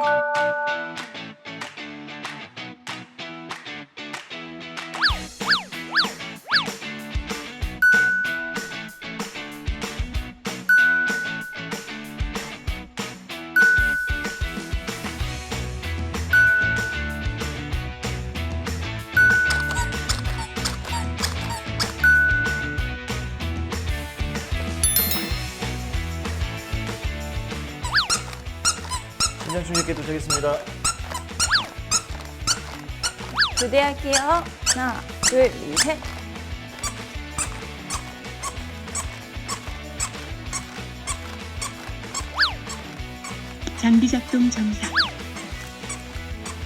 Música 충격기 도착했습니다. 교대할게요. 하나, 둘, 셋. 장비 작동 정상.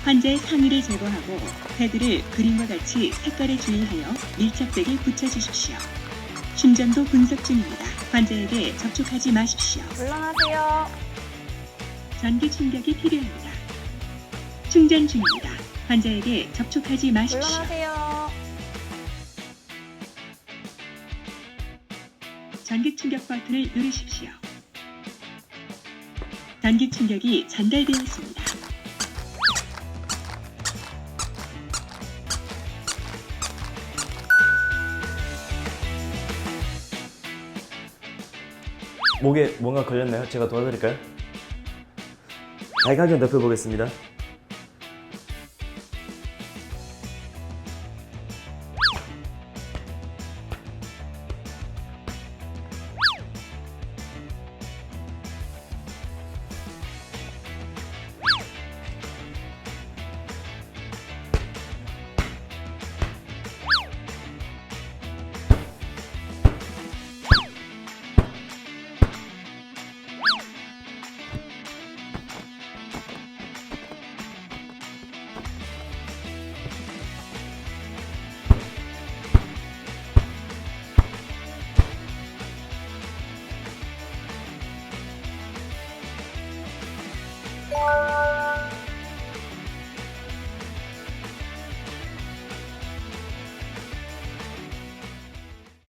환자의 상의를 제거하고 패드를 그림과 같이 색깔에 주의하여 밀착되게 붙여주십시오. 심전도 분석 중입니다. 환자에게 접촉하지 마십시오. 물러나세요. 전기 충격이 필요합니다. 충전 중입니다. 환자에게 접촉하지 마십시오. 물러나세요. 전기 충격 버튼을 누르십시오. 전기 충격이 전달되었습니다. 목에 뭔가 걸렸나요? 제가 도와드릴까요? 발각을 넓혀보겠습니다.